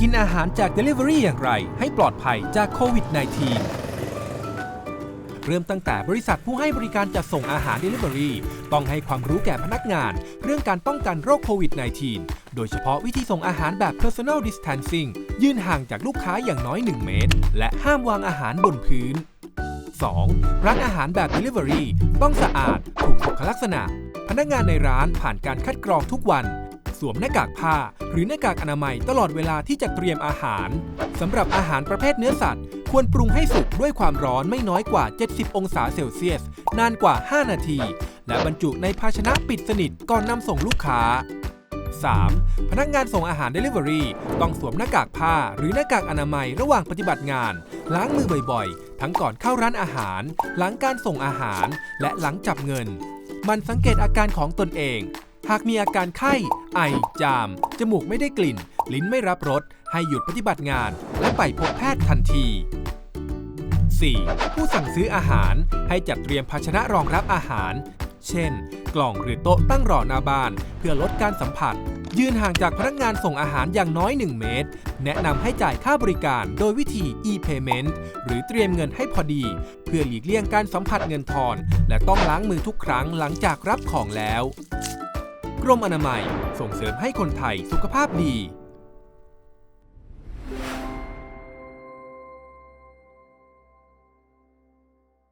กินอาหารจาก Delivery อย่างไร ให้ปลอดภัยจากโควิด -19 เริ่มตั้งแต่บริษัทผู้ให้บริการจัดส่งอาหาร Delivery ต้องให้ความรู้แก่พนักงาน เรื่องการป้องกันโรคโควิด -19 โดยเฉพาะวิธีส่งอาหารแบบ Personal Distancing ยืนห่างจากลูกค้าอย่างน้อย 1 เมตร และห้ามวางอาหารบนพื้น 2. ร้านอาหารแบบ Delivery ต้องสะอาด ถูกสุขลักษณะ พนักงานในร้านผ่านการคัดกรองทุกวัน สวมหน้ากากผ้า หรือหน้ากากอนามัยตลอดเวลาที่จะเตรียมอาหารสำหรับอาหารประเภทเนื้อสัตว์ ควรปรุงให้สุกด้วยความร้อนไม่น้อยกว่า 70 องศาเซลเซียส นานกว่า 5 นาที และบรรจุในภาชนะปิดสนิทก่อนนำส่งลูกค้า 3. พนักงานส่งอาหาร Delivery ต้องสวมหน้ากากผ้าหรือหน้ากากอนามัยระหว่างปฏิบัติงาน ล้างมือบ่อยๆ ทั้งก่อนเข้าร้านอาหาร หลังการส่งอาหาร และหลังจับเงิน มันสังเกตอาการของตนเอง หากมีอาการไข้ ไอ จาม จมูกไม่ได้กลิ่น ลิ้นไม่รับรส ให้หยุดปฏิบัติงาน และไปพบแพทย์ทันที 4. ผู้สั่งซื้ออาหารให้จัดเตรียมภาชนะรองรับอาหาร เช่น กล่องหรือโต๊ะตั้งรอหน้าบ้าน เพื่อลดการสัมผัส ยืนห่างจากพนักงานส่งอาหารอย่างน้อย 1 เมตร แนะนำให้จ่ายค่าบริการโดยวิธี e-payment หรือเตรียมเงินให้พอดี เพื่อหลีกเลี่ยงการสัมผัสเงินทอน และต้องล้างมือทุกครั้งหลังจากรับของแล้ว กรมอนามัย ส่งเสริมให้คนไทยสุขภาพดี